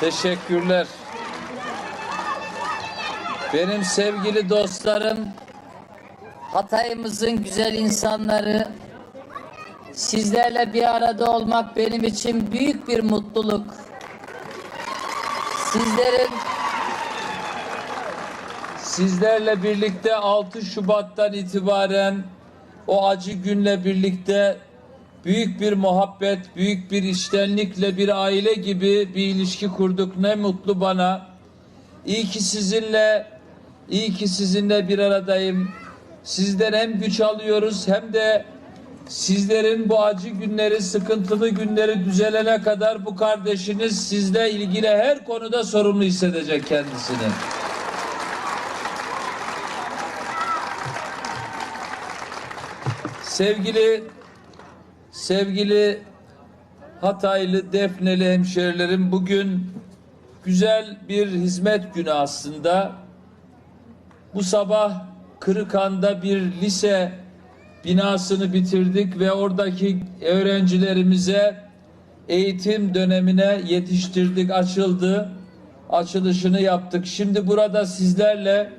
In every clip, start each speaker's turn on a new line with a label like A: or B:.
A: Teşekkürler. Benim sevgili dostlarım, Hatay'ımızın güzel insanları, sizlerle bir arada olmak benim için büyük bir mutluluk. Sizlerin sizlerle birlikte 6 Şubat'tan itibaren o acı günle birlikte büyük bir muhabbet, büyük bir iştenlikle bir aile gibi bir ilişki kurduk. Ne mutlu bana. İyi ki sizinle, iyi ki sizinle bir aradayım. Sizden hem güç alıyoruz hem de sizlerin bu acı günleri, sıkıntılı günleri düzelene kadar bu kardeşiniz sizle ilgili her konuda sorumlu hissedecek kendisini. Sevgili sevgili Hataylı, Defneli hemşerilerim bugün güzel bir hizmet günü aslında. Bu sabah Kırıkan'da bir lise binasını bitirdik ve oradaki öğrencilerimize eğitim dönemine yetiştirdik, açıldı. Açılışını yaptık. Şimdi burada sizlerle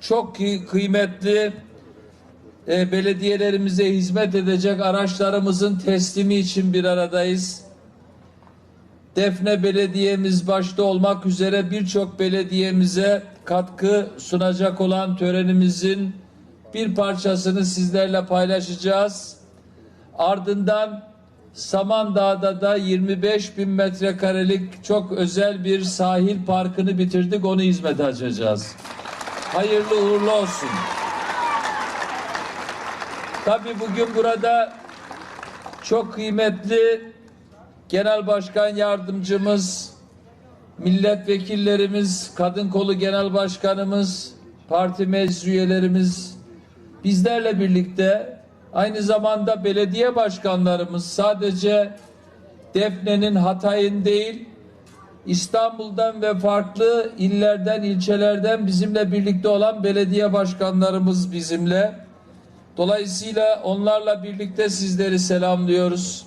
A: çok kıy- kıymetli e, belediyelerimize hizmet edecek araçlarımızın teslimi için bir aradayız. Defne Belediyemiz başta olmak üzere birçok belediyemize katkı sunacak olan törenimizin bir parçasını sizlerle paylaşacağız. Ardından Samandağ'da da 25 bin metrekarelik çok özel bir sahil parkını bitirdik. Onu hizmete açacağız. Hayırlı uğurlu olsun. Tabii bugün burada çok kıymetli Genel Başkan Yardımcımız, milletvekillerimiz, Kadın Kolu Genel Başkanımız, parti meclis üyelerimiz bizlerle birlikte aynı zamanda belediye başkanlarımız sadece Defne'nin Hatay'ın değil İstanbul'dan ve farklı illerden, ilçelerden bizimle birlikte olan belediye başkanlarımız bizimle. Dolayısıyla onlarla birlikte sizleri selamlıyoruz.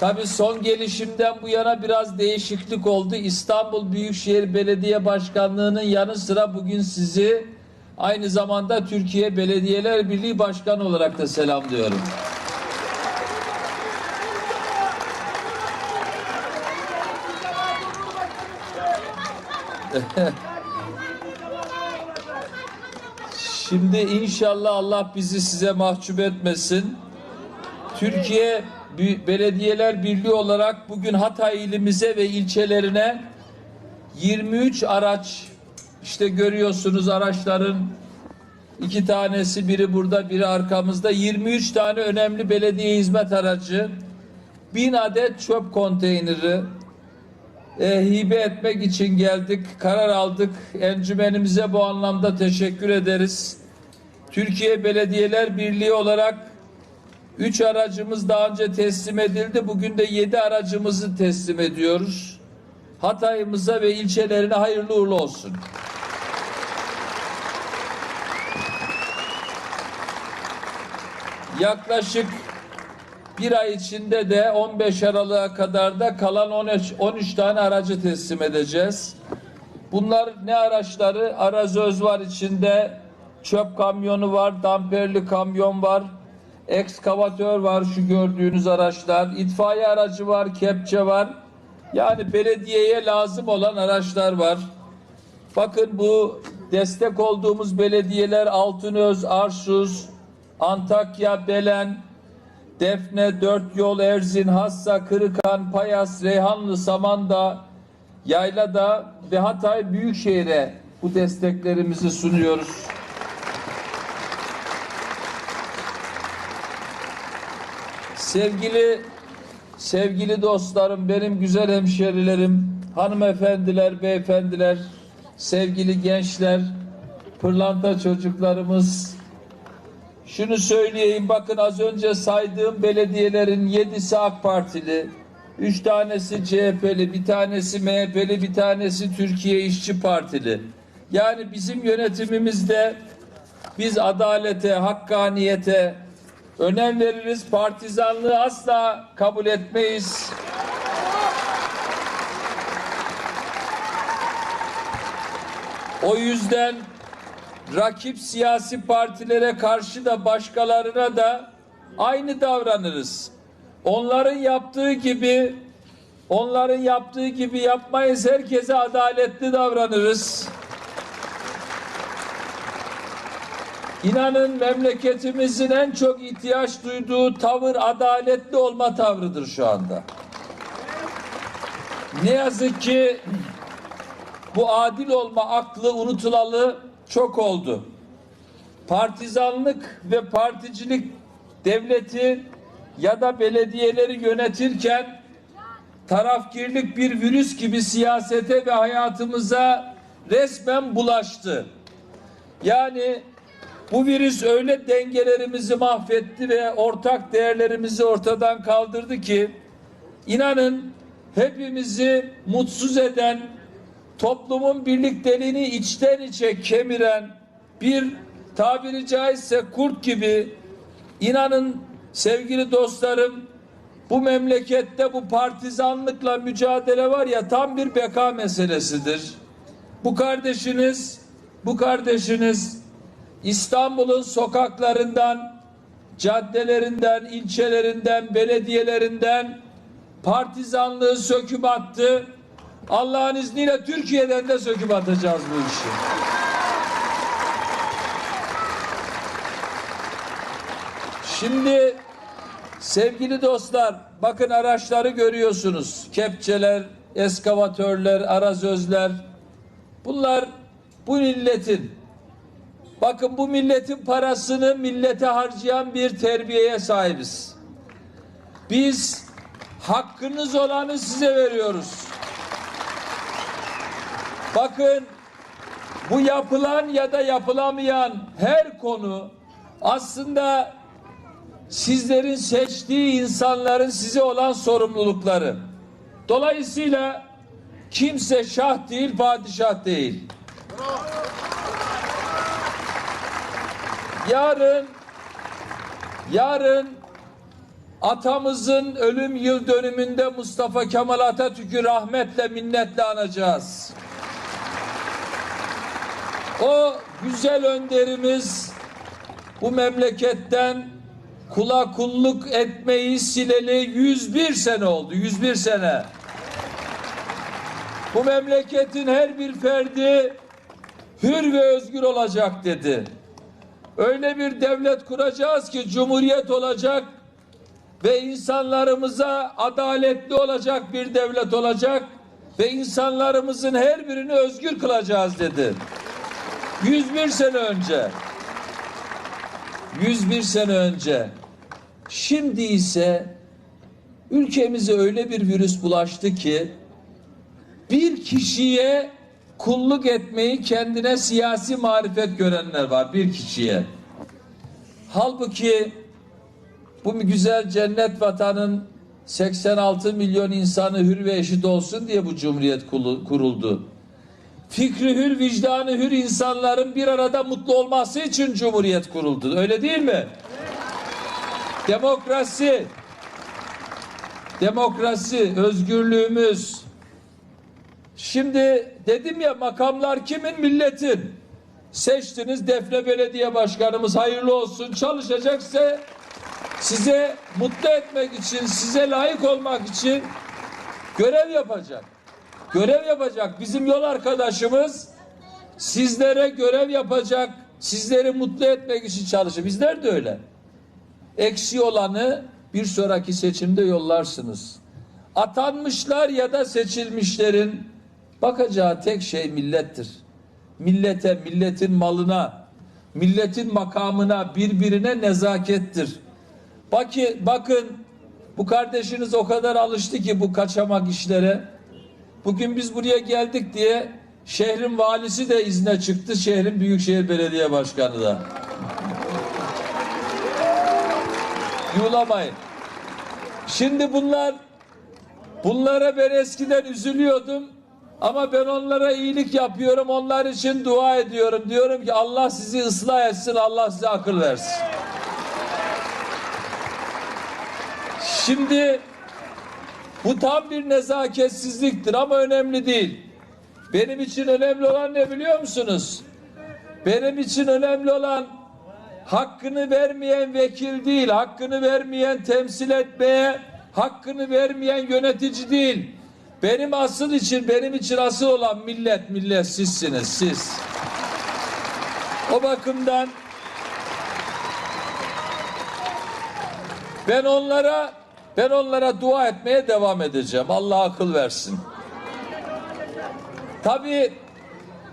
A: Tabii son gelişimden bu yana biraz değişiklik oldu. İstanbul Büyükşehir Belediye Başkanlığı'nın yanı sıra bugün sizi aynı zamanda Türkiye Belediyeler Birliği Başkanı olarak da selamlıyorum. Şimdi inşallah Allah bizi size mahcup etmesin. Türkiye Belediyeler Birliği olarak bugün Hatay ilimize ve ilçelerine 23 araç işte görüyorsunuz araçların iki tanesi biri burada biri arkamızda 23 tane önemli belediye hizmet aracı 1000 adet çöp konteyneri e, hibe etmek için geldik karar aldık encümenimize bu anlamda teşekkür ederiz Türkiye Belediyeler Birliği olarak Üç aracımız daha önce teslim edildi. Bugün de yedi aracımızı teslim ediyoruz. Hatay'ımıza ve ilçelerine hayırlı uğurlu olsun. Yaklaşık bir ay içinde de 15 Aralık'a kadar da kalan 13, 13 tane aracı teslim edeceğiz. Bunlar ne araçları? Arazöz var içinde, çöp kamyonu var, damperli kamyon var, ekskavatör var şu gördüğünüz araçlar, itfaiye aracı var, kepçe var. Yani belediyeye lazım olan araçlar var. Bakın bu destek olduğumuz belediyeler Altınöz, Arsuz, Antakya, Belen, Defne, Dört Yol, Erzin, Hassa, Kırıkan, Payas, Reyhanlı, Samandağ, Yaylada ve Hatay Büyükşehir'e bu desteklerimizi sunuyoruz. Sevgili sevgili dostlarım, benim güzel hemşerilerim, hanımefendiler, beyefendiler, sevgili gençler, pırlanta çocuklarımız. Şunu söyleyeyim bakın az önce saydığım belediyelerin yedisi AK Partili, üç tanesi CHP'li, bir tanesi MHP'li, bir tanesi Türkiye İşçi Partili. Yani bizim yönetimimizde biz adalete, hakkaniyete, önem veririz. Partizanlığı asla kabul etmeyiz. O yüzden rakip siyasi partilere karşı da başkalarına da aynı davranırız. Onların yaptığı gibi onların yaptığı gibi yapmayız. Herkese adaletli davranırız. İnanın memleketimizin en çok ihtiyaç duyduğu tavır adaletli olma tavrıdır şu anda. Ne yazık ki bu adil olma aklı unutulalı çok oldu. Partizanlık ve particilik devleti ya da belediyeleri yönetirken tarafgirlik bir virüs gibi siyasete ve hayatımıza resmen bulaştı. Yani bu virüs öyle dengelerimizi mahvetti ve ortak değerlerimizi ortadan kaldırdı ki inanın hepimizi mutsuz eden toplumun birlikteliğini içten içe kemiren bir tabiri caizse kurt gibi inanın sevgili dostlarım bu memlekette bu partizanlıkla mücadele var ya tam bir beka meselesidir. Bu kardeşiniz bu kardeşiniz İstanbul'un sokaklarından caddelerinden, ilçelerinden, belediyelerinden partizanlığı söküp attı. Allah'ın izniyle Türkiye'den de söküp atacağız bu işi. Şimdi sevgili dostlar bakın araçları görüyorsunuz. Kepçeler, eskavatörler, arazözler. Bunlar bu milletin bakın bu milletin parasını millete harcayan bir terbiyeye sahibiz. Biz hakkınız olanı size veriyoruz. Bakın bu yapılan ya da yapılamayan her konu aslında sizlerin seçtiği insanların size olan sorumlulukları. Dolayısıyla kimse şah değil, padişah değil. Yarın yarın atamızın ölüm yıl dönümünde Mustafa Kemal Atatürk'ü rahmetle minnetle anacağız. O güzel önderimiz bu memleketten kula kulluk etmeyi sileli 101 sene oldu. 101 sene. Bu memleketin her bir ferdi hür ve özgür olacak dedi. Öyle bir devlet kuracağız ki cumhuriyet olacak ve insanlarımıza adaletli olacak bir devlet olacak ve insanlarımızın her birini özgür kılacağız dedi. 101 sene önce 101 sene önce şimdi ise ülkemize öyle bir virüs bulaştı ki bir kişiye kulluk etmeyi kendine siyasi marifet görenler var bir kişiye. Halbuki bu güzel cennet vatanın 86 milyon insanı hür ve eşit olsun diye bu cumhuriyet kuruldu. Fikri hür, vicdanı hür insanların bir arada mutlu olması için cumhuriyet kuruldu. Öyle değil mi? Demokrasi, demokrasi, özgürlüğümüz. Şimdi dedim ya makamlar kimin? Milletin. Seçtiniz Defne Belediye Başkanımız hayırlı olsun. Çalışacaksa size mutlu etmek için, size layık olmak için görev yapacak. Görev yapacak. Bizim yol arkadaşımız sizlere görev yapacak, sizleri mutlu etmek için çalışır. Bizler de öyle. Eksi olanı bir sonraki seçimde yollarsınız. Atanmışlar ya da seçilmişlerin bakacağı tek şey millettir. Millete, milletin malına, milletin makamına, birbirine nezakettir. Bakın, bakın bu kardeşiniz o kadar alıştı ki bu kaçamak işlere. Bugün biz buraya geldik diye şehrin valisi de izne çıktı. Şehrin Büyükşehir Belediye Başkanı da. Yuğlamayın. Şimdi bunlar bunlara ben eskiden üzülüyordum. Ama ben onlara iyilik yapıyorum. Onlar için dua ediyorum. Diyorum ki Allah sizi ıslah etsin. Allah size akıl versin. Şimdi bu tam bir nezaketsizliktir ama önemli değil. Benim için önemli olan ne biliyor musunuz? Benim için önemli olan hakkını vermeyen vekil değil, hakkını vermeyen temsil etmeye, hakkını vermeyen yönetici değil. Benim asıl için, benim için asıl olan millet, millet sizsiniz, siz. O bakımdan ben onlara ben onlara dua etmeye devam edeceğim. Allah akıl versin. Tabii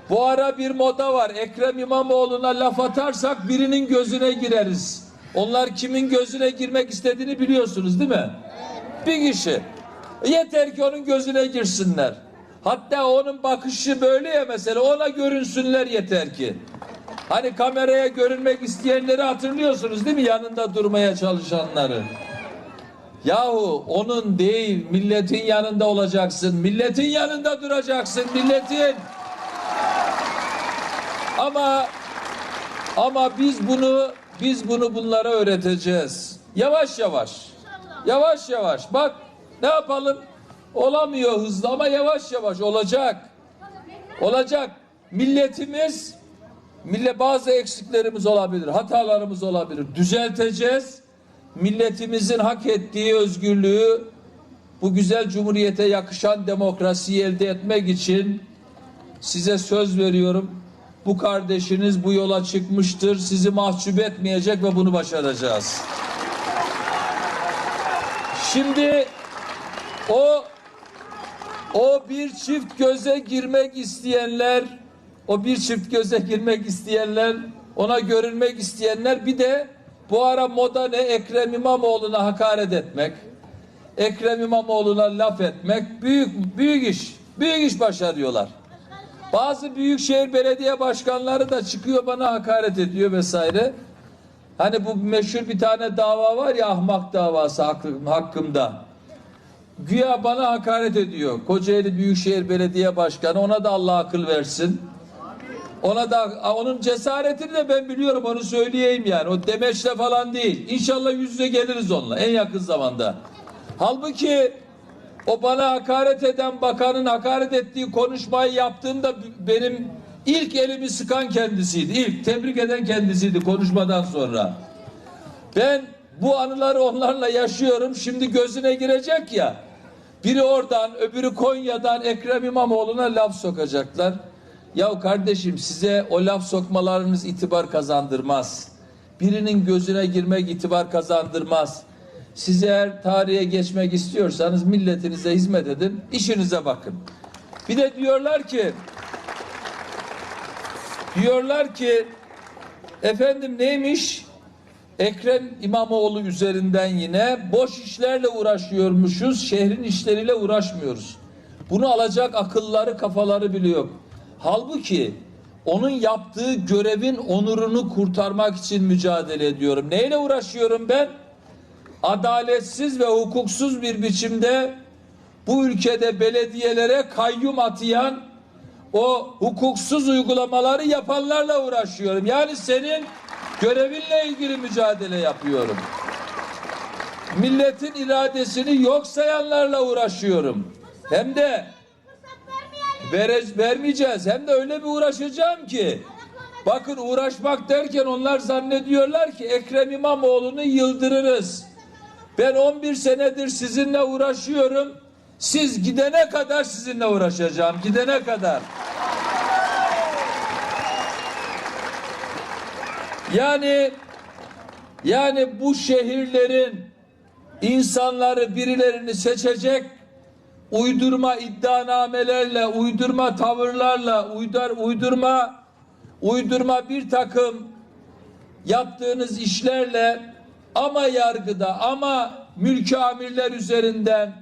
A: bu ara bir moda var. Ekrem İmamoğlu'na laf atarsak birinin gözüne gireriz. Onlar kimin gözüne girmek istediğini biliyorsunuz değil mi? Bir kişi. Yeter ki onun gözüne girsinler. Hatta onun bakışı böyle ya mesela ona görünsünler yeter ki. Hani kameraya görünmek isteyenleri hatırlıyorsunuz değil mi? Yanında durmaya çalışanları. Yahu onun değil milletin yanında olacaksın. Milletin yanında duracaksın milletin. Ama ama biz bunu biz bunu bunlara öğreteceğiz. Yavaş yavaş. Yavaş yavaş. Bak ne yapalım? Olamıyor hızlı ama yavaş yavaş olacak. Olacak. Milletimiz millet bazı eksiklerimiz olabilir, hatalarımız olabilir. Düzelteceğiz. Milletimizin hak ettiği özgürlüğü bu güzel cumhuriyete yakışan demokrasiyi elde etmek için size söz veriyorum. Bu kardeşiniz bu yola çıkmıştır. Sizi mahcup etmeyecek ve bunu başaracağız. Şimdi o o bir çift göze girmek isteyenler, o bir çift göze girmek isteyenler, ona görünmek isteyenler bir de bu ara moda ne Ekrem İmamoğlu'na hakaret etmek, Ekrem İmamoğlu'na laf etmek büyük büyük iş. Büyük iş başarıyorlar. Bazı büyükşehir belediye başkanları da çıkıyor bana hakaret ediyor vesaire. Hani bu meşhur bir tane dava var ya ahmak davası hakkım- hakkımda. Güya bana hakaret ediyor. Kocaeli Büyükşehir Belediye Başkanı ona da Allah akıl versin. Ona da onun cesaretini de ben biliyorum onu söyleyeyim yani. O demeçle falan değil. İnşallah yüz yüze geliriz onunla en yakın zamanda. Halbuki o bana hakaret eden bakanın hakaret ettiği konuşmayı yaptığımda benim ilk elimi sıkan kendisiydi. İlk tebrik eden kendisiydi konuşmadan sonra. Ben bu anıları onlarla yaşıyorum. Şimdi gözüne girecek ya. Biri oradan, öbürü Konya'dan Ekrem İmamoğlu'na laf sokacaklar. Ya kardeşim size o laf sokmalarınız itibar kazandırmaz. Birinin gözüne girmek itibar kazandırmaz. Siz eğer tarihe geçmek istiyorsanız milletinize hizmet edin, işinize bakın. Bir de diyorlar ki diyorlar ki efendim neymiş? Ekrem İmamoğlu üzerinden yine boş işlerle uğraşıyormuşuz, şehrin işleriyle uğraşmıyoruz. Bunu alacak akılları, kafaları bile yok. Halbuki onun yaptığı görevin onurunu kurtarmak için mücadele ediyorum. Neyle uğraşıyorum ben? Adaletsiz ve hukuksuz bir biçimde bu ülkede belediyelere kayyum atayan o hukuksuz uygulamaları yapanlarla uğraşıyorum. Yani senin görevinle ilgili mücadele yapıyorum. Milletin iradesini yok sayanlarla uğraşıyorum. Hem de vere, vermeyeceğiz. Hem de öyle bir uğraşacağım ki bakın uğraşmak derken onlar zannediyorlar ki Ekrem İmamoğlu'nu yıldırırız. Ben 11 senedir sizinle uğraşıyorum. Siz gidene kadar sizinle uğraşacağım. Gidene kadar. Yani yani bu şehirlerin insanları birilerini seçecek uydurma iddianamelerle, uydurma tavırlarla, uydar, uydurma uydurma bir takım yaptığınız işlerle ama yargıda ama mülki amirler üzerinden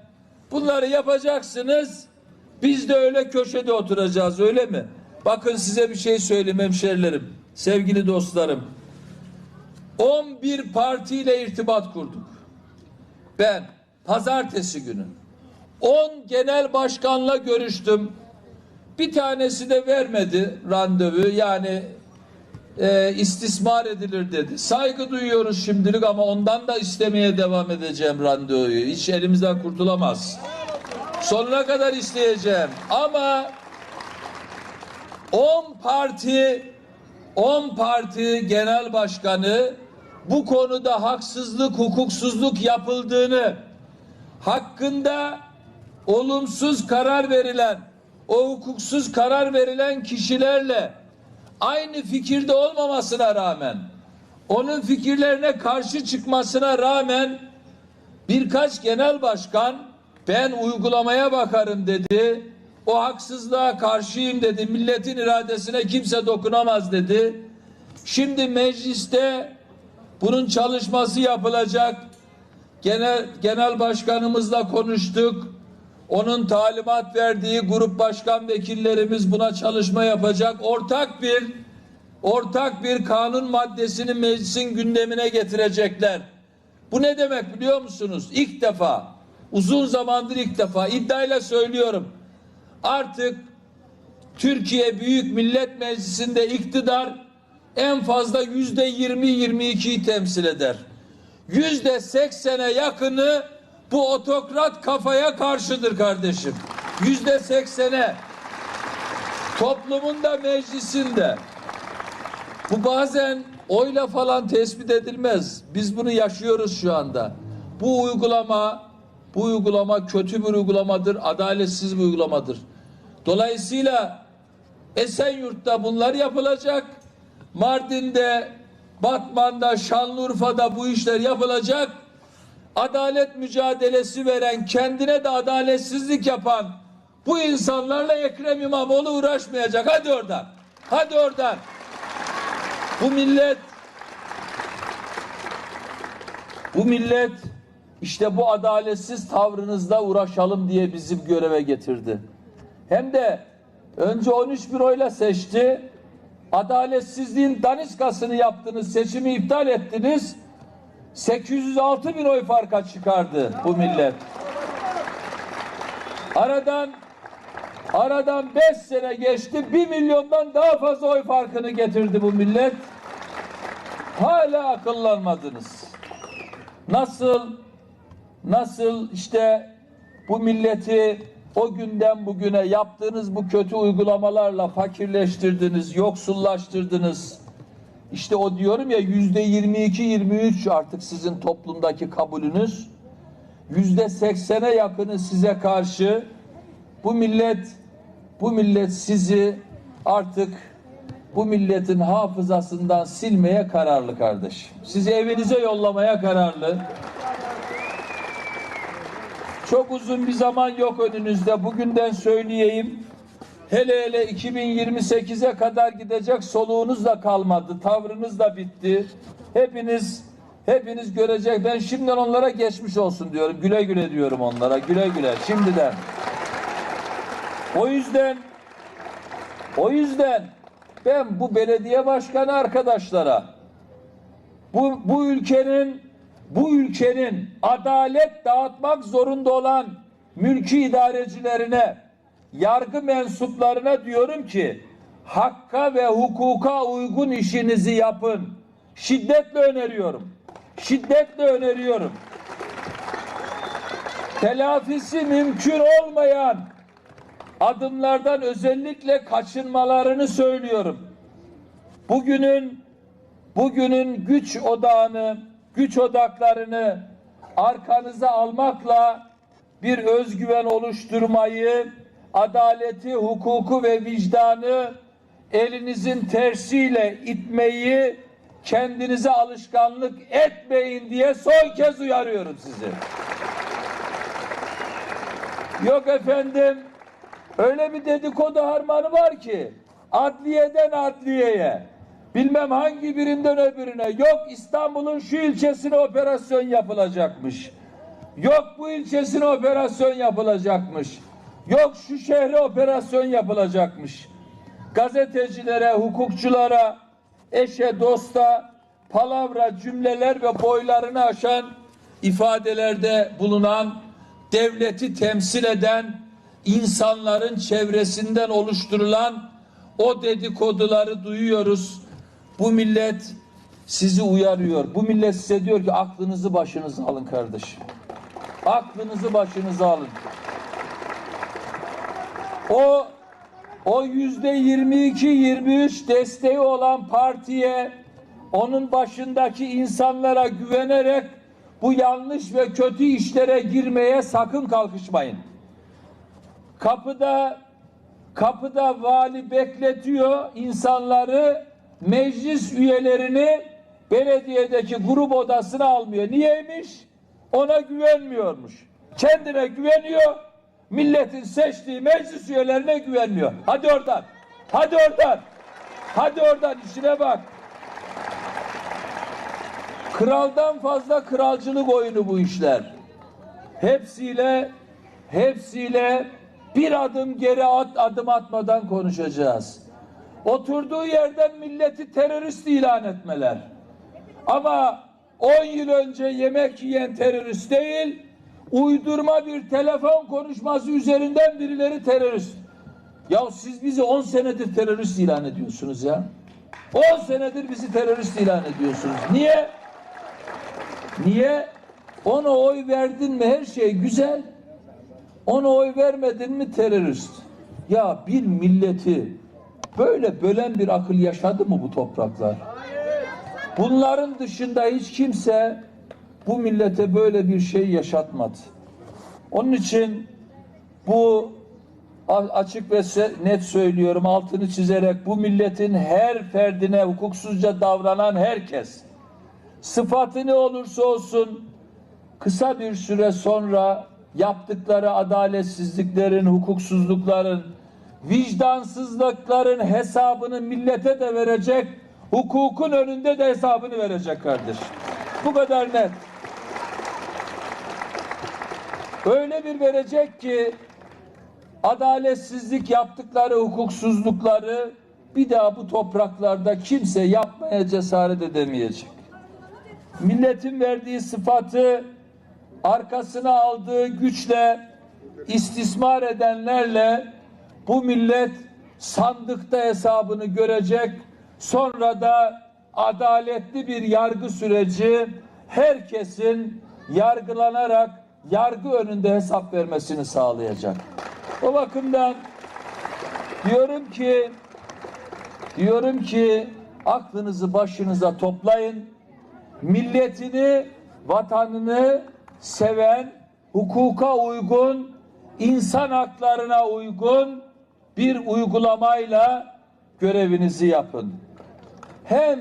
A: bunları yapacaksınız. Biz de öyle köşede oturacağız öyle mi? Bakın size bir şey söyleyeyim hemşerilerim, sevgili dostlarım. 11 partiyle irtibat kurduk. Ben pazartesi günü 10 genel başkanla görüştüm. Bir tanesi de vermedi randevu. Yani e, istismar edilir dedi. Saygı duyuyoruz şimdilik ama ondan da istemeye devam edeceğim randevuyu. Hiç elimizden kurtulamaz. Sonuna kadar isteyeceğim. Ama 10 parti 10 parti genel başkanı bu konuda haksızlık, hukuksuzluk yapıldığını hakkında olumsuz karar verilen, o hukuksuz karar verilen kişilerle aynı fikirde olmamasına rağmen, onun fikirlerine karşı çıkmasına rağmen birkaç genel başkan ben uygulamaya bakarım dedi. O haksızlığa karşıyım dedi. Milletin iradesine kimse dokunamaz dedi. Şimdi mecliste bunun çalışması yapılacak. Genel genel başkanımızla konuştuk. Onun talimat verdiği grup başkan vekillerimiz buna çalışma yapacak. Ortak bir ortak bir kanun maddesini meclisin gündemine getirecekler. Bu ne demek biliyor musunuz? İlk defa, uzun zamandır ilk defa iddiayla söylüyorum. Artık Türkiye Büyük Millet Meclisi'nde iktidar en fazla yüzde 20-22'yi temsil eder. Yüzde seksene yakını bu otokrat kafaya karşıdır kardeşim. Yüzde seksene toplumun da meclisinde bu bazen oyla falan tespit edilmez. Biz bunu yaşıyoruz şu anda. Bu uygulama bu uygulama kötü bir uygulamadır, adaletsiz bir uygulamadır. Dolayısıyla Esenyurt'ta bunlar yapılacak. Mardin'de, Batman'da, Şanlıurfa'da bu işler yapılacak. Adalet mücadelesi veren, kendine de adaletsizlik yapan bu insanlarla Ekrem İmamoğlu uğraşmayacak. Hadi oradan. Hadi oradan. Bu millet bu millet işte bu adaletsiz tavrınızda uğraşalım diye bizi göreve getirdi. Hem de önce 13 bin oyla seçti. Adaletsizliğin daniskasını yaptınız, seçimi iptal ettiniz. 806 bin oy farka çıkardı bu millet. Aradan aradan 5 sene geçti. 1 milyondan daha fazla oy farkını getirdi bu millet. Hala akıllanmadınız. Nasıl nasıl işte bu milleti o günden bugüne yaptığınız bu kötü uygulamalarla fakirleştirdiniz, yoksullaştırdınız. İşte o diyorum ya yüzde 22 23 artık sizin toplumdaki kabulünüz. Yüzde 80'e yakını size karşı bu millet bu millet sizi artık bu milletin hafızasından silmeye kararlı kardeş. Sizi evinize yollamaya kararlı. Çok uzun bir zaman yok önünüzde. Bugünden söyleyeyim. Hele hele 2028'e kadar gidecek soluğunuz da kalmadı. Tavrınız da bitti. Hepiniz hepiniz görecek. Ben şimdiden onlara geçmiş olsun diyorum. Güle güle diyorum onlara. Güle güle. Şimdiden. O yüzden o yüzden ben bu belediye başkanı arkadaşlara bu, bu ülkenin bu ülkenin adalet dağıtmak zorunda olan mülki idarecilerine yargı mensuplarına diyorum ki hakka ve hukuka uygun işinizi yapın. Şiddetle öneriyorum. Şiddetle öneriyorum. Telafisi mümkün olmayan adımlardan özellikle kaçınmalarını söylüyorum. Bugünün bugünün güç odağını, güç odaklarını arkanıza almakla bir özgüven oluşturmayı, adaleti, hukuku ve vicdanı elinizin tersiyle itmeyi kendinize alışkanlık etmeyin diye son kez uyarıyorum sizi. Yok efendim öyle bir dedikodu harmanı var ki adliyeden adliyeye bilmem hangi birinden öbürüne yok İstanbul'un şu ilçesine operasyon yapılacakmış. Yok bu ilçesine operasyon yapılacakmış. Yok şu şehre operasyon yapılacakmış. Gazetecilere, hukukçulara, eşe, dosta palavra, cümleler ve boylarını aşan ifadelerde bulunan devleti temsil eden insanların çevresinden oluşturulan o dedikoduları duyuyoruz. bu millet sizi uyarıyor. Bu millet size diyor ki aklınızı başınıza alın kardeşim. Aklınızı başınıza alın. O o yüzde 22-23 desteği olan partiye onun başındaki insanlara güvenerek bu yanlış ve kötü işlere girmeye sakın kalkışmayın. Kapıda kapıda vali bekletiyor insanları meclis üyelerini belediyedeki grup odasına almıyor. Niyeymiş? Ona güvenmiyormuş. Kendine güveniyor. Milletin seçtiği meclis üyelerine güvenmiyor. Hadi oradan. Hadi oradan. Hadi oradan işine bak. Kraldan fazla kralcılık oyunu bu işler. Hepsiyle hepsiyle bir adım geri at, adım atmadan konuşacağız. Oturduğu yerden milleti terörist ilan etmeler. Ama 10 yıl önce yemek yiyen terörist değil, uydurma bir telefon konuşması üzerinden birileri terörist. Ya siz bizi 10 senedir terörist ilan ediyorsunuz ya. 10 senedir bizi terörist ilan ediyorsunuz. Niye? Niye? Ona oy verdin mi her şey güzel. Ona oy vermedin mi terörist. Ya bir milleti böyle bölen bir akıl yaşadı mı bu topraklar? Bunların dışında hiç kimse bu millete böyle bir şey yaşatmadı. Onun için bu açık ve net söylüyorum altını çizerek bu milletin her ferdine hukuksuzca davranan herkes sıfatı ne olursa olsun kısa bir süre sonra yaptıkları adaletsizliklerin, hukuksuzlukların, vicdansızlıkların hesabını millete de verecek, hukukun önünde de hesabını verecek kardeşim. Bu kadar net. Öyle bir verecek ki adaletsizlik yaptıkları hukuksuzlukları bir daha bu topraklarda kimse yapmaya cesaret edemeyecek. Milletin verdiği sıfatı arkasına aldığı güçle istismar edenlerle bu millet sandıkta hesabını görecek. Sonra da adaletli bir yargı süreci herkesin yargılanarak yargı önünde hesap vermesini sağlayacak. O bakımdan diyorum ki diyorum ki aklınızı başınıza toplayın milletini, vatanını seven, hukuka uygun, insan haklarına uygun bir uygulamayla görevinizi yapın. Hem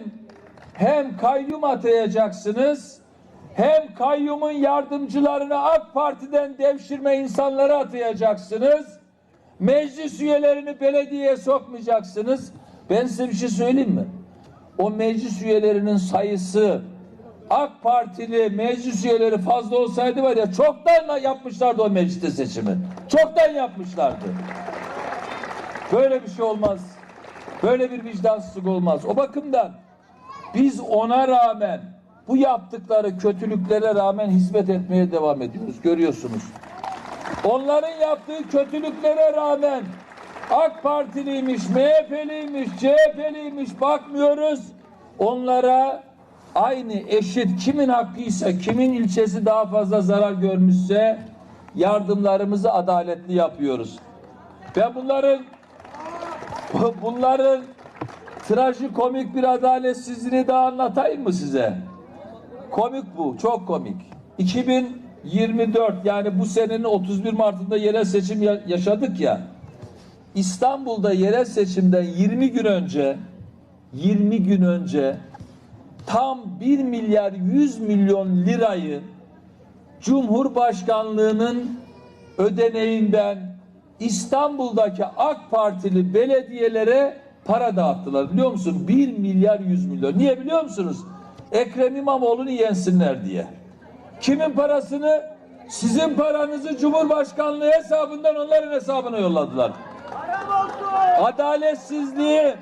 A: hem kayyum atayacaksınız, hem kayyumun yardımcılarını AK Parti'den devşirme insanları atayacaksınız. Meclis üyelerini belediyeye sokmayacaksınız. Ben size bir şey söyleyeyim mi? O meclis üyelerinin sayısı AK Partili meclis üyeleri fazla olsaydı var ya çoktan yapmışlardı o mecliste seçimi. Çoktan yapmışlardı. Böyle bir şey olmaz. Böyle bir vicdansızlık olmaz. O bakımdan biz ona rağmen bu yaptıkları kötülüklere rağmen hizmet etmeye devam ediyoruz. Görüyorsunuz. Onların yaptığı kötülüklere rağmen AK Partiliymiş, MHP'liymiş, CHP'liymiş bakmıyoruz. Onlara aynı eşit kimin hakkıysa, kimin ilçesi daha fazla zarar görmüşse yardımlarımızı adaletli yapıyoruz. Ve bunların bunların trajikomik bir adaletsizliğini daha anlatayım mı size? Komik bu, çok komik. 2024 yani bu senenin 31 Mart'ında yerel seçim ya- yaşadık ya. İstanbul'da yerel seçimden 20 gün önce 20 gün önce tam 1 milyar 100 milyon lirayı Cumhurbaşkanlığının ödeneğinden İstanbul'daki AK Partili belediyelere para dağıttılar. Biliyor musun? 1 milyar 100 milyon. Niye biliyor musunuz? Ekrem İmamoğlu'nu yensinler diye. Kimin parasını? Sizin paranızı Cumhurbaşkanlığı hesabından onların hesabına yolladılar. Adaletsizliği,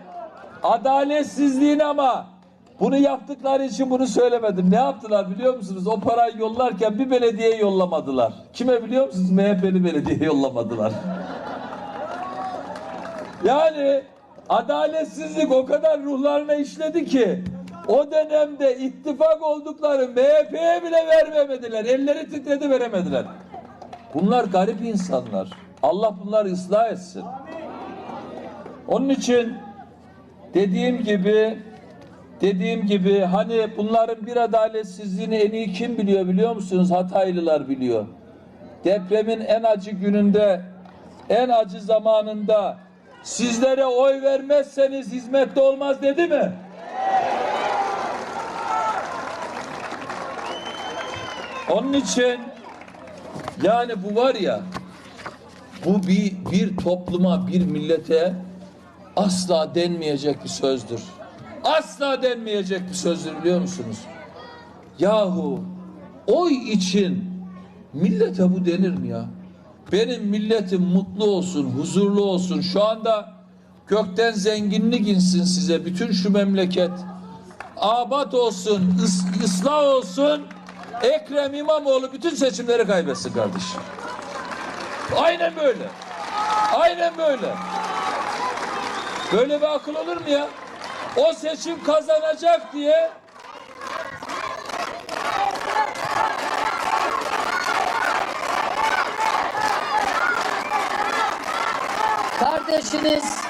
A: adaletsizliğin ama bunu yaptıkları için bunu söylemedim. Ne yaptılar biliyor musunuz? O parayı yollarken bir belediyeye yollamadılar. Kime biliyor musunuz? MHP'li belediyeye yollamadılar. Yani adaletsizlik o kadar ruhlarına işledi ki o dönemde ittifak oldukları MHP'ye bile vermemediler. Elleri titredi veremediler. Bunlar garip insanlar. Allah bunları ıslah etsin. Onun için dediğim gibi dediğim gibi hani bunların bir adaletsizliğini en iyi kim biliyor biliyor musunuz? Hataylılar biliyor. Depremin en acı gününde, en acı zamanında sizlere oy vermezseniz hizmette olmaz dedi mi? Onun için yani bu var ya bu bir, bir topluma, bir millete asla denmeyecek bir sözdür. Asla denmeyecek bir sözdür biliyor musunuz? Yahu oy için millete bu denir mi ya? Benim milletim mutlu olsun, huzurlu olsun. Şu anda gökten zenginlik insin size bütün şu memleket. Abat olsun, ıs- ıslah olsun. Ekrem İmamoğlu bütün seçimleri kaybetsin kardeşim. Aynen böyle. Aynen böyle. Böyle bir akıl olur mu ya? O seçim kazanacak diye
B: Kardeşiniz,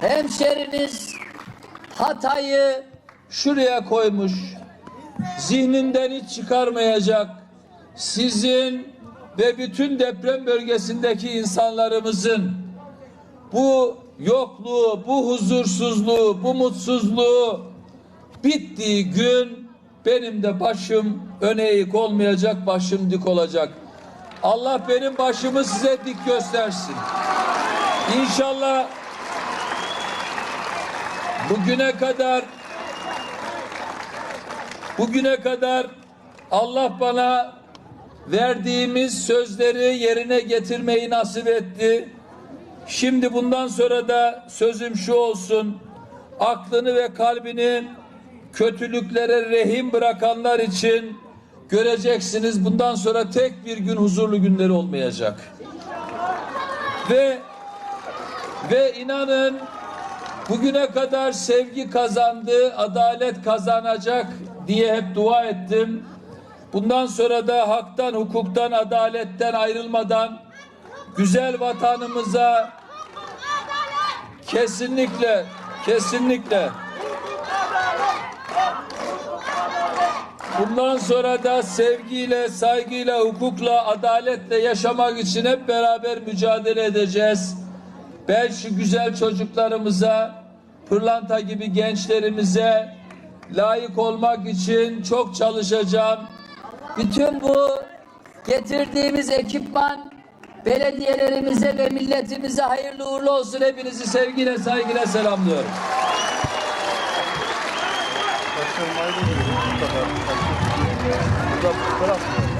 B: hemşeriniz Hatay'ı
A: şuraya koymuş. Zihninden hiç çıkarmayacak. Sizin ve bütün deprem bölgesindeki insanlarımızın bu yokluğu, bu huzursuzluğu, bu mutsuzluğu bittiği gün benim de başım öne eğik olmayacak, başım dik olacak. Allah benim başımı size dik göstersin. İnşallah bugüne kadar bugüne kadar Allah bana verdiğimiz sözleri yerine getirmeyi nasip etti. Şimdi bundan sonra da sözüm şu olsun. Aklını ve kalbini kötülüklere rehin bırakanlar için göreceksiniz bundan sonra tek bir gün huzurlu günleri olmayacak. Ve ve inanın bugüne kadar sevgi kazandı, adalet kazanacak diye hep dua ettim. Bundan sonra da haktan, hukuktan, adaletten ayrılmadan güzel vatanımıza kesinlikle, kesinlikle bundan sonra da sevgiyle, saygıyla, hukukla, adaletle yaşamak için hep beraber mücadele edeceğiz. Ben şu güzel çocuklarımıza, pırlanta gibi gençlerimize layık olmak için çok çalışacağım.
B: bütün bu getirdiğimiz ekipman belediyelerimize ve milletimize hayırlı uğurlu olsun.
A: Hepinizi sevgiyle, saygıyla selamlıyorum.
C: Biliyorum. Bu kadar. Fotoğraf.